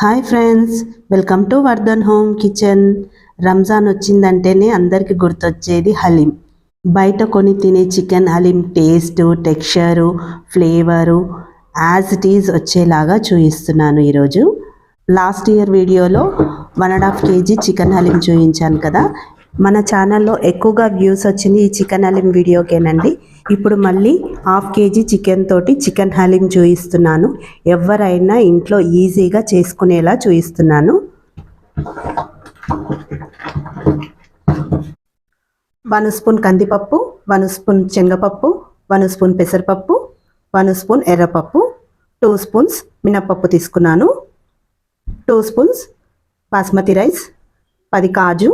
Hi friends welcome to Vardhan home kitchen. Ramzan వచ్చిందంటేనే అందరికీ గుర్తొచ్చేది హలీం. బయట కొని తినే chicken haleem taste texture flavour as it is వచ్చేలాగా చూపిస్తున్నాను ఈరోజు. లాస్ట్ ఇయర్ వీడియోలో one and half KG chicken haleem చూపించాను కదా. మన ఛానల్లో ఎక్కువగా వ్యూస్ వచ్చింది ఈ చికెన్ హలీం వీడియోకేనండి ఇప్పుడు మళ్ళీ హాఫ్ కేజీ చికెన్ తోటి చికెన్ హలీం చూపిస్తున్నాను ఎవరైనా ఇంట్లో ఈజీగా చేసుకునేలా చూపిస్తున్నాను వన్ స్పూన్ కందిపప్పు వన్ స్పూన్ శనగపప్పు వన్ స్పూన్ పెసరపప్పు వన్ స్పూన్ ఎర్రపప్పు టూ స్పూన్స్ మినప్పప్పు తీసుకున్నాను. టూ స్పూన్స్ బాస్మతి రైస్ పది కాజు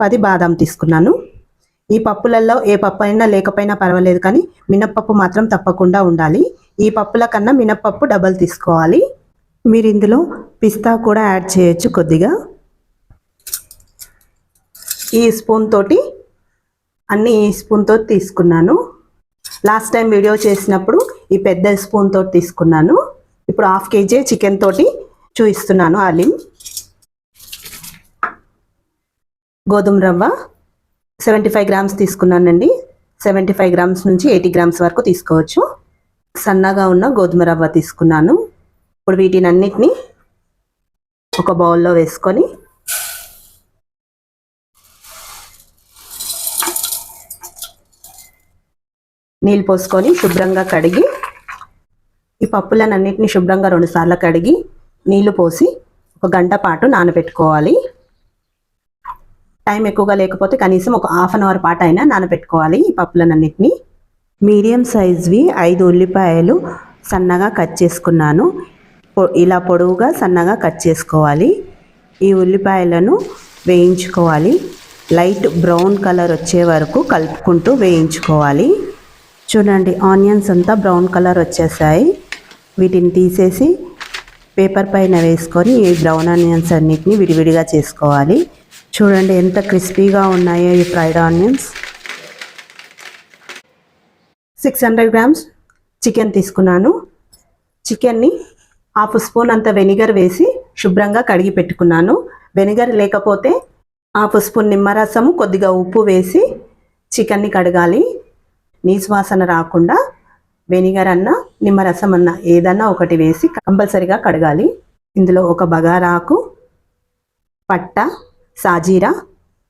పది బాదాం తీసుకున్నాను. ఈ పప్పులలో ఏ పప్పు అయినా లేకపోయినా పర్వాలేదు కానీ మినప్పప్పు మాత్రం తప్పకుండా ఉండాలి. ఈ పప్పుల కన్నా మినప్పప్పు డబల్ తీసుకోవాలి. మీరు ఇందులో పిస్తా కూడా యాడ్ చేయొచ్చు కొద్దిగా. ఈ స్పూన్ తోటి అన్ని ఈ స్పూన్తో తీసుకున్నాను. లాస్ట్ టైం వీడియో చేసినప్పుడు ఈ పెద్ద స్పూన్ తోటి తీసుకున్నాను. ఇప్పుడు హాఫ్ కేజీ చికెన్ తోటి చూపిస్తున్నాను అలీం గోధుమ రవ్వ సెవెంటీ ఫైవ్ గ్రామ్స్ తీసుకున్నానండి. సెవెంటీ ఫైవ్ గ్రామ్స్ నుంచి ఎయిటీ గ్రామ్స్ వరకు తీసుకోవచ్చు. సన్నగా ఉన్న గోధుమ రవ్వ తీసుకున్నాను. ఇప్పుడు వీటిని అన్నిటినీ ఒక బౌల్లో వేసుకొని నీళ్ళు పోసుకొని శుభ్రంగా కడిగి ఈ పప్పులను అన్నిటిని శుభ్రంగా రెండుసార్లు కడిగి నీళ్ళు పోసి ఒక గంట పాటు నానబెట్టుకోవాలి. టైం ఎక్కువగా లేకపోతే కనీసం ఒక హాఫ్ అన్ అవర్ పాటు అయినా నానబెట్టుకోవాలి ఈ పప్పులనన్నిటిని. మీడియం సైజ్వి ఐదు ఉల్లిపాయలు సన్నగా కట్ చేసుకున్నాను. పొ- ఇలా పొడవుగా సన్నగా కట్ చేసుకోవాలి. ఈ ఉల్లిపాయలను వేయించుకోవాలి. లైట్ బ్రౌన్ కలర్ వచ్చే వరకు కలుపుకుంటూ వేయించుకోవాలి. చూడండి ఆనియన్స్ అంతా బ్రౌన్ కలర్ వచ్చేసాయి. వీటిని తీసేసి పేపర్ పైన వేసుకొని ఈ బ్రౌన్ ఆనియన్స్ అన్నిటిని విడివిడిగా చేసుకోవాలి. చూడండి ఎంత క్రిస్పీగా ఉన్నాయో ఈ fried onions. Six hundred grams chicken తీసుకున్నాను. చికెన్ని హాఫ్ స్పూన్ అంత వెనిగర్ వేసి శుభ్రంగా కడిగి పెట్టుకున్నాను. వెనిగర్ లేకపోతే హాఫ్ స్పూన్ నిమ్మరసము కొద్దిగా ఉప్పు వేసి చికెన్ని కడగాలి. నీసువాసన రాకుండా వెనిగర్ అన్న నిమ్మరసం అన్న ఏదన్నా ఒకటి వేసి కంపల్సరిగా కడగాలి. ఇందులో ఒక బగారాకు పట్ట సాజీరా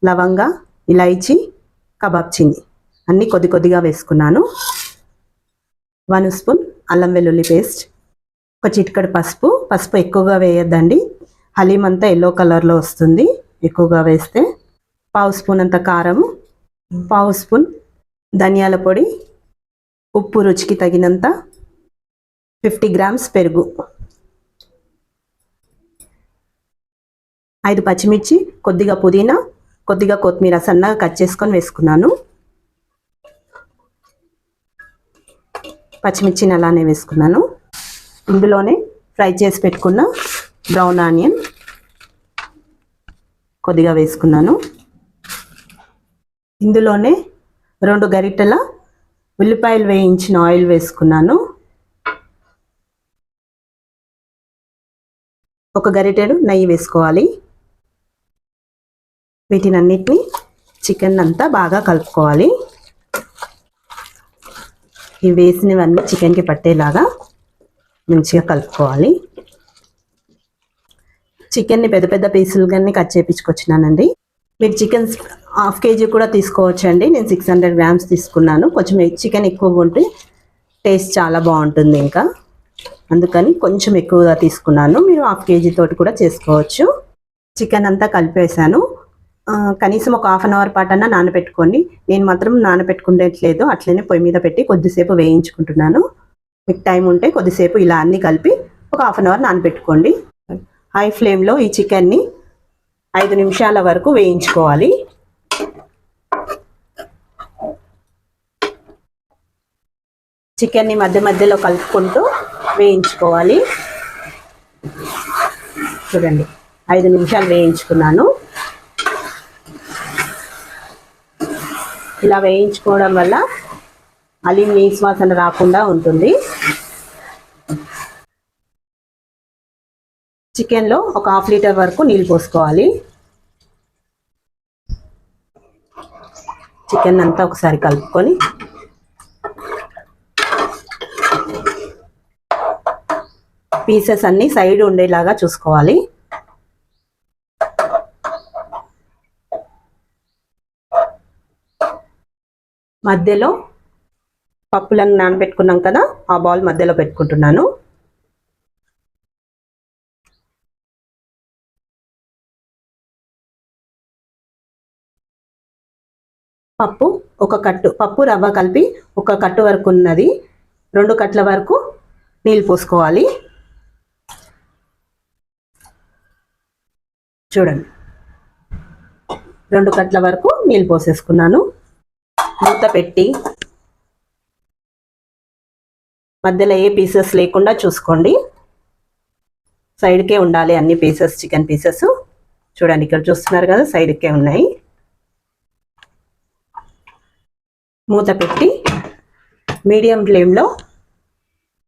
లవంగ ఇలైచి కబాబ్ చిన్ని. అన్నీ కొద్ది కొద్దిగా వేసుకున్నాను. వన్ స్పూన్ అల్లం వెల్లుల్లి పేస్ట్ ఒక చిటికడు పసుపు. పసుపు ఎక్కువగా వేయొద్దండి. హలీం అంతా ఎల్లో కలర్లో వస్తుంది. ఎక్కువగా వేస్తే పావు స్పూన్ అంత కారం పావు స్పూన్ ధనియాల పొడి ఉప్పు రుచికి తగినంత ఫిఫ్టీ గ్రామ్స్ పెరుగు. ఐదు పచ్చిమిర్చి కొద్దిగా పుదీనా కొద్దిగా కొత్తిమీర సన్నగా కట్ చేసుకొని వేసుకున్నాను. పచ్చిమిర్చిని అలానే వేసుకున్నాను. ఇందులోనే ఫ్రై చేసి పెట్టుకున్న బ్రౌన్ ఆనియన్ కొద్దిగా వేసుకున్నాను. ఇందులోనే రెండు గరిటెల ఉల్లిపాయలు వేయించిన ఆయిల్ వేసుకున్నాను. ఒక గరిటెడు నెయ్యి వేసుకోవాలి. వీటినన్నిటిని చికెన్ అంతా బాగా కలుపుకోవాలి. ఇవి వేసినవన్నీ చికెన్కి పట్టేలాగా మంచిగా కలుపుకోవాలి. చికెన్ని పెద్ద పెద్ద పీసులుగానే కట్ చేయించుకొచ్చినానండి మీరు చికెన్ హాఫ్ కేజీ కూడా తీసుకోవచ్చండి. నేను సిక్స్ హండ్రెడ్ గ్రామ్స్ తీసుకున్నాను. కొంచెం చికెన్ ఎక్కువగా ఉంటే టేస్ట్ చాలా బాగుంటుంది ఇంకా. అందుకని కొంచెం ఎక్కువగా తీసుకున్నాను. మీరు హాఫ్ కేజీ తోటి కూడా చేసుకోవచ్చు. చికెన్ అంతా కలిపేసాను కనీసం ఒక హాఫ్ అన్ అవర్ పాటన్నా నానబెట్టుకోండి నేను మాత్రం నానబెట్టుకునేట్లేదు అట్లనే పొయ్యి మీద పెట్టి కొద్దిసేపు వేయించుకుంటున్నాను. మీకు టైం ఉంటే కొద్దిసేపు ఇలా అన్నీ కలిపి ఒక హాఫ్ అన్ అవర్ నానబెట్టుకోండి. హై ఫ్లేమ్లో ఈ చికెన్ని ఐదు నిమిషాల వరకు వేయించుకోవాలి. చికెన్ని మధ్య మధ్యలో కలుపుకుంటూ వేయించుకోవాలి. చూడండి ఐదు నిమిషాలు వేయించుకున్నాను. ఇలా వేయించుకోవడం వల్ల అలీం నీసు వాసన రాకుండా ఉంటుంది. చికెన్లో ఒక హాఫ్ లీటర్ వరకు నీళ్ళు పోసుకోవాలి. చికెన్ అంతా ఒకసారి కలుపుకొని పీసెస్ అన్నీ సైడ్ ఉండేలాగా చూసుకోవాలి. మధ్యలో పప్పులను నానబెట్టుకున్నాం కదా ఆ బౌల్ మధ్యలో పెట్టుకుంటున్నాను. పప్పు ఒక కట్టు పప్పు రవ్వ కలిపి ఒక కట్టు వరకు ఉన్నది. రెండు కట్ల వరకు నీళ్ళు పోసుకోవాలి. చూడండి. రెండు కట్ల వరకు నీళ్ళు పోసేసుకున్నాను. మూత పెట్టి మధ్యలో ఏ పీసెస్ లేకుండా చూసుకోండి. సైడ్కే ఉండాలి అన్ని పీసెస్ చికెన్ పీసెస్ చూడండి ఇక్కడ చూస్తున్నారు కదా సైడ్కే ఉన్నాయి. మూత పెట్టి మీడియం ఫ్లేమ్లో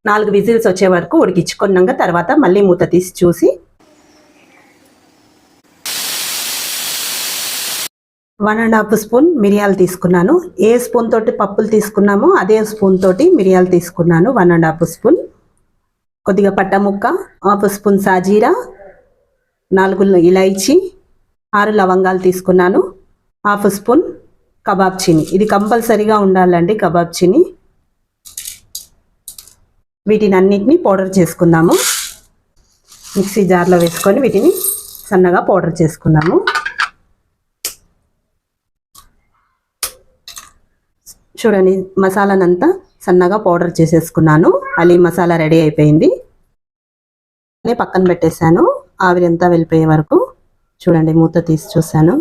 నాలుగు విజిల్స్ వచ్చే వరకు ఉడికించుకున్నాక తర్వాత మళ్ళీ మూత తీసి చూసి వన్ అండ్ హాఫ్ స్పూన్ మిరియాలు తీసుకున్నాను. ఏ స్పూన్ తోటి పప్పులు తీసుకున్నామో అదే స్పూన్ తోటి మిరియాలు తీసుకున్నాను. One and half spoon. కొద్దిగా పట్ట ముక్క హాఫ్ స్పూన్ సాజీరా నాలుగు ఇలైచి ఆరు లవంగాలు తీసుకున్నాను. హాఫ్ స్పూన్ కబాబ్ చిని. ఇది కంపల్సరీగా ఉండాలండి కబాబ్ చిని. వీటిని అన్నిటిని పౌడర్ చేసుకుందాము. మిక్సీ జార్లో వేసుకొని వీటిని సన్నగా పౌడర్ చేసుకుందాము. చూడండి మసాలానంతా సన్నగా పౌడర్ చేసేసుకున్నాను. అలీ మసాలా రెడీ అయిపోయింది. అనే పక్కన పెట్టేశాను. ఆవిరి అంతా వెళ్ళిపోయే వరకు చూడండి మూత తీసి చూశాను.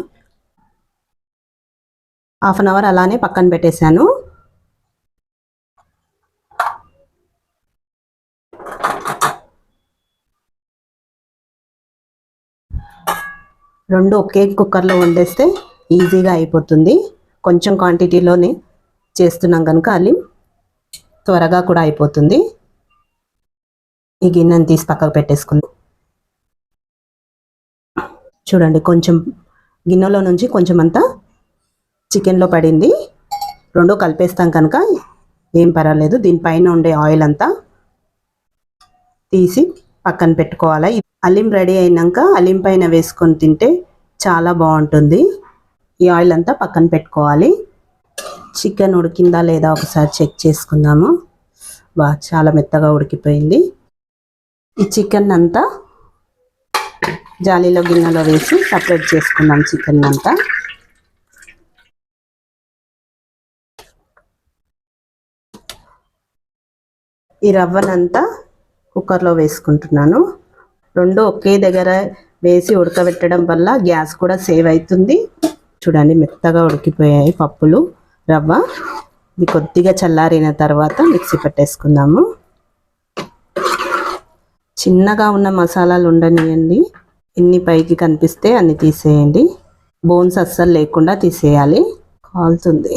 హాఫ్ అన్ అవర్ అలానే పక్కన పెట్టేశాను. రెండు ఒకే కుక్కర్లో వండేస్తే ఈజీగా అయిపోతుంది. కొంచెం క్వాంటిటీలోనే చేస్తున్నాం కనుక అల్లి త్వరగా కూడా అయిపోతుంది. ఈ గిన్నెను తీసి పక్కకు పెట్టేసుకుంది. చూడండి కొంచెం గిన్నెలో నుంచి కొంచెం అంతా చికెన్లో పడింది. రెండు కలిపేస్తాం కనుక ఏం పర్వాలేదు. దీనిపైన ఉండే ఆయిల్ అంతా తీసి పక్కన పెట్టుకోవాలి? అల్లిం రెడీ అయినాక అల్లిం పైన వేసుకొని తింటే చాలా బాగుంటుంది. ఈ ఆయిల్ అంతా పక్కన పెట్టుకోవాలి. చికెన్ ఉడికిందా లేదా ఒకసారి చెక్ చేసుకుందాము. బా చాలా మెత్తగా ఉడికిపోయింది. ఈ చికెన్ అంతా జాలీలో గిన్నెలో వేసి సపరేట్ చేసుకుందాం చికెన్ అంతా. ఈ రవ్వనంతా కుక్కర్లో వేసుకుంటున్నాను. రెండు ఒకే దగ్గర వేసి ఉడకబెట్టడం వల్ల గ్యాస్ కూడా సేవ్ అవుతుంది. చూడండి మెత్తగా ఉడికిపోయాయి పప్పులు. రవ్వ. ఇది కొద్దిగా చల్లారిన తర్వాత మిక్సీ పెట్టేసుకుందాము. చిన్నగా ఉన్న మసాలాలు ఉండనియండి. ఎన్ని పైకి కనిపిస్తే అన్ని తీసేయండి. బోన్స్ అస్సలు లేకుండా తీసేయాలి. కాలుతుంది.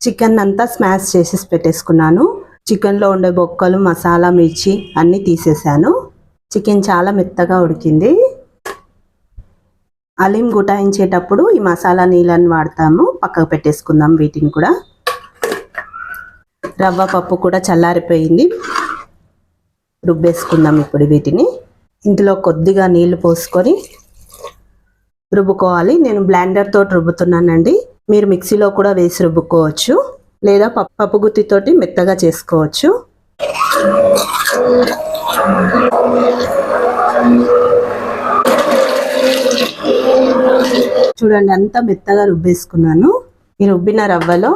చికెన్ అంతా స్మాష్ చేసి పెట్టేసుకున్నాను. చికెన్లో ఉండే బొక్కలు మసాలా మిర్చి అన్నీ తీసేసాను చికెన్ చాలా మెత్తగా ఉడికింది. అలీం గుటాయించేటప్పుడు ఈ మసాలా నీళ్ళని వాడతాము. పక్కకు పెట్టేసుకుందాం వీటిని కూడా. రవ్వ పప్పు కూడా చల్లారిపోయింది. రుబ్బేసుకుందాం ఇప్పుడు వీటిని. ఇందులో కొద్దిగా నీళ్ళు పోసుకొని రుబ్బుకోవాలి. నేను బ్లాండర్తో రుబ్బుతున్నానండి. మీరు మిక్సీలో కూడా వేసి రుబ్బుకోవచ్చు. లేదా పప్పు గుత్తితోటి మెత్తగా చేసుకోవచ్చు. చూడండి అంతా మెత్తగా రుబ్బేసుకున్నాను. ఈ రుబ్బిన రవ్వలో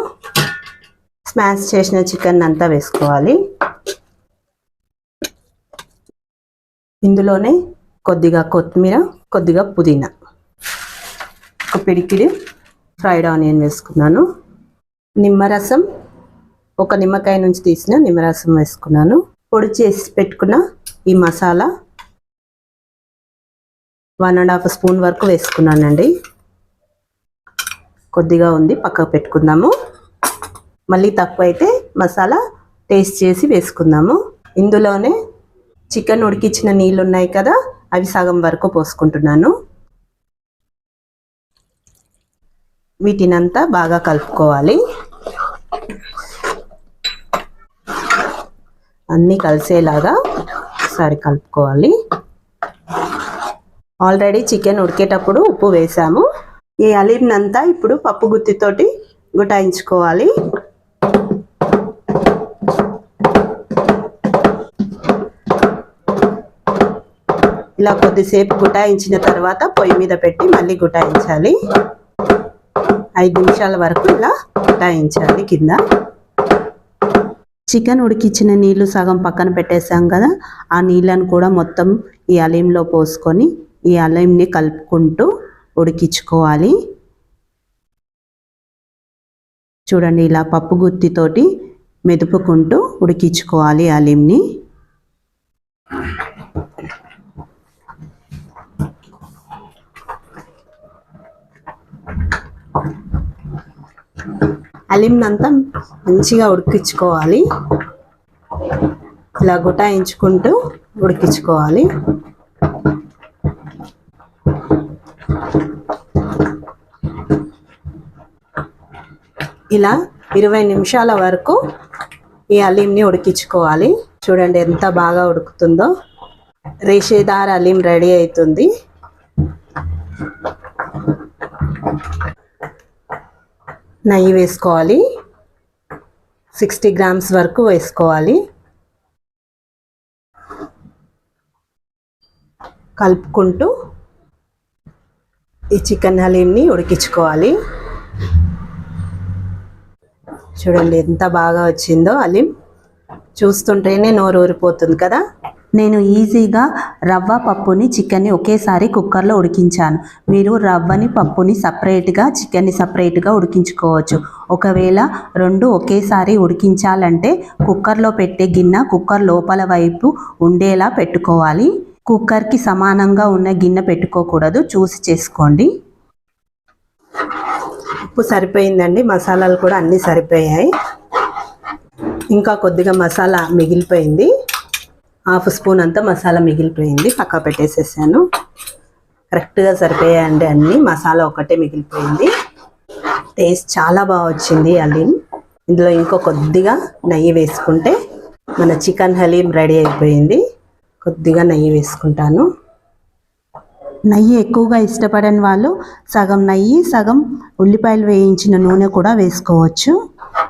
స్మాష్ చేసిన చికెన్ అంతా వేసుకోవాలి. ఇందులోనే కొద్దిగా కొత్తిమీర కొద్దిగా పుదీనా. ఒక పిడికిడి ఫ్రైడ్ ఆనియన్ వేసుకున్నాను. నిమ్మరసం ఒక నిమ్మకాయ నుంచి తీసిన నిమ్మరసం వేసుకున్నాను. పొడి చేసి పెట్టుకున్న ఈ masala one and half spoon వరకు వేసుకున్నానండి. కొద్దిగా ఉంది పక్కకు పెట్టుకుందాము. మళ్ళీ తక్కువ అయితే మసాలా టేస్ట్ చేసి వేసుకుందాము. ఇందులోనే చికెన్ ఉడికించిన నీళ్ళు ఉన్నాయి కదా అవి సగం వరకు పోసుకుంటున్నాను. వీటినంతా బాగా కలుపుకోవాలి. అన్నీ కలిసేలాగా ఒకసారి కలుపుకోవాలి. ఆల్రెడీ చికెన్ ఉడికేటప్పుడు ఉప్పు వేసాము. ఈ అలీంనంతా ఇప్పుడు పప్పు గుత్తితోటి గుటాయించుకోవాలి. ఇలా కొద్దిసేపు గుటాయించిన తర్వాత పొయ్యి మీద పెట్టి మళ్ళీ గుటాయించాలి. ఐదు నిమిషాల వరకు ఇలా గుటాయించాలి కింద. చికెన్ ఉడికించిన నీళ్ళు సగం పక్కన పెట్టేసాం కదా ఆ నీళ్ళను కూడా మొత్తం ఈ అలీంలో పోసుకొని ఈ అల్లంని కలుపుకుంటూ ఉడికించుకోవాలి. చూడండి ఇలా పప్పు గుత్తితోటి మెదుపుకుంటూ ఉడికించుకోవాలి అలీంని అంతా మంచిగా ఉడికించుకోవాలి. ఇలా గుటాయించుకుంటూ ఉడికించుకోవాలి. ఇలా ఇరవై నిమిషాల వరకు ఈ అలీంని ఉడికించుకోవాలి. చూడండి ఎంత బాగా ఉడుకుతుందో. రేషేదార్ అలీం రెడీ అవుతుంది నెయ్యి వేసుకోవాలి. సిక్స్టీ గ్రామ్స్ వరకు వేసుకోవాలి. కలుపుకుంటూ ఈ చికెన్ హలీంని ఉడికించుకోవాలి. చూడండి ఎంత బాగా వచ్చిందో అలీం. చూస్తుంటేనే నోరు ఊరిపోతుంది కదా. నేను ఈజీగా రవ్వ పప్పుని చికెన్ని ఒకేసారి కుక్కర్లో ఉడికించాను. మీరు రవ్వని పప్పుని సపరేట్గా చికెన్ని సపరేట్గా ఉడికించుకోవచ్చు. ఒకవేళ రెండు ఒకేసారి ఉడికించాలంటే కుక్కర్లో పెట్టే గిన్నె కుక్కర్ లోపల వైపు ఉండేలా పెట్టుకోవాలి. కుక్కర్కి సమానంగా ఉన్న గిన్నె పెట్టుకోకూడదు. చూసి చేసుకోండి. ఉప్పు సరిపోయిందండి మసాలాలు కూడా అన్నీ సరిపోయాయి. ఇంకా కొద్దిగా మసాలా మిగిలిపోయింది. హాఫ్ స్పూన్ అంతా మసాలా మిగిలిపోయింది పక్క పెట్టేసేసాను. కరెక్ట్గా సరిపోయాయండి అన్నీ మసాలా ఒకటే మిగిలిపోయింది. టేస్ట్ చాలా బాగా వచ్చింది అలీన్ ఇందులో ఇంకో కొద్దిగా నెయ్యి వేసుకుంటే మన చికెన్ హలీం రెడీ అయిపోయింది. కొద్దిగా నెయ్యి వేసుకుంటాను. నెయ్యి ఎక్కువగా ఇష్టపడని వాళ్ళు సగం నెయ్యి సగం ఉల్లిపాయలు వేయించిన నూనె కూడా వేసుకోవచ్చు.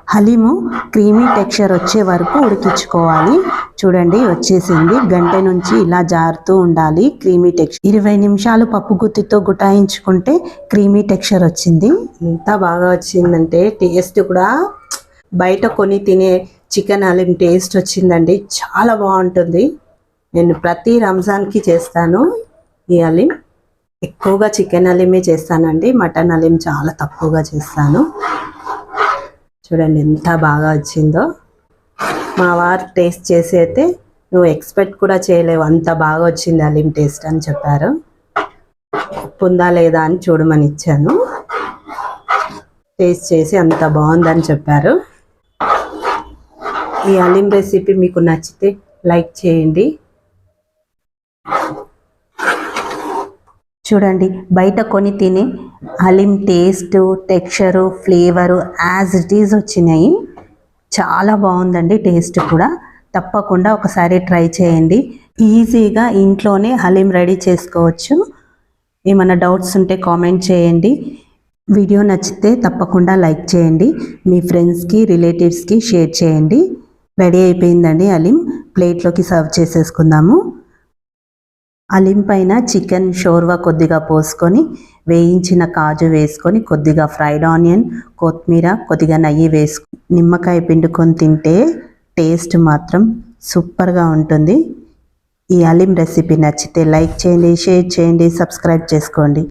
హలీము క్రీమీ టెక్స్చర్ వచ్చే వరకు ఉడికించుకోవాలి. చూడండి వచ్చేసింది. గంట నుంచి ఇలా జారుతూ ఉండాలి క్రీమీ టెక్స్చర్. ఇరవై నిమిషాలు పప్పు గుత్తితో గుటాయించుకుంటే క్రీమీ టెక్స్చర్ వచ్చింది. ఎంత బాగా వచ్చిందంటే టేస్ట్ కూడా బయట కొని తినే చికెన్ హలీం టేస్ట్ వచ్చిందండి. చాలా బాగుంటుంది. నేను ప్రతి రంజాన్కి చేస్తాను. ఈ హలీం ఎక్కువగా చికెన్ అలిమే చేస్తానండి. మటన్ హలీం చాలా తక్కువగా చేస్తాను. చూడండి ఎంత బాగా వచ్చిందో. మా వారు టేస్ట్ చేసి అయితే నువ్వు ఎక్స్పెక్ట్ కూడా చేయలేవు. అంత బాగా వచ్చింది హలీం టేస్ట్ అని చెప్పారు. ఉప్పు ఉందా లేదా అని చూడమని ఇచ్చాను. టేస్ట్ చేసి అంత బాగుందని చెప్పారు. ఈ హలీం రెసిపీ మీకు నచ్చితే లైక్ చేయండి. చూడండి బయట కొని తినే haleem taste texture flavour as it is వచ్చినాయి. చాలా బాగుందండి టేస్ట్ కూడా. తప్పకుండా ఒకసారి ట్రై చేయండి. ఈజీగా ఇంట్లోనే హలీం రెడీ చేసుకోవచ్చు. ఏమైనా డౌట్స్ ఉంటే కామెంట్ చేయండి. వీడియో నచ్చితే తప్పకుండా లైక్ చేయండి. మీ ఫ్రెండ్స్కి రిలేటివ్స్కి షేర్ చేయండి. రెడీ అయిపోయిందండి హలీం. ప్లేట్లోకి సర్వ్ చేసేసుకుందాము. అలీం పైన చికెన్ షోర్వా కొద్దిగా పోసుకొని వేయించిన కాజు వేసుకొని కొద్దిగా ఫ్రైడ్ ఆనియన్ కొత్తిమీర కొద్దిగా నెయ్యి వేసుకొని నిమ్మకాయ పిండుకొని తింటే టేస్ట్ మాత్రం సూపర్గా ఉంటుంది. ఈ అలిం రెసిపీ నచ్చితే లైక్ చేయండి షేర్ చేయండి సబ్స్క్రైబ్ చేసుకోండి.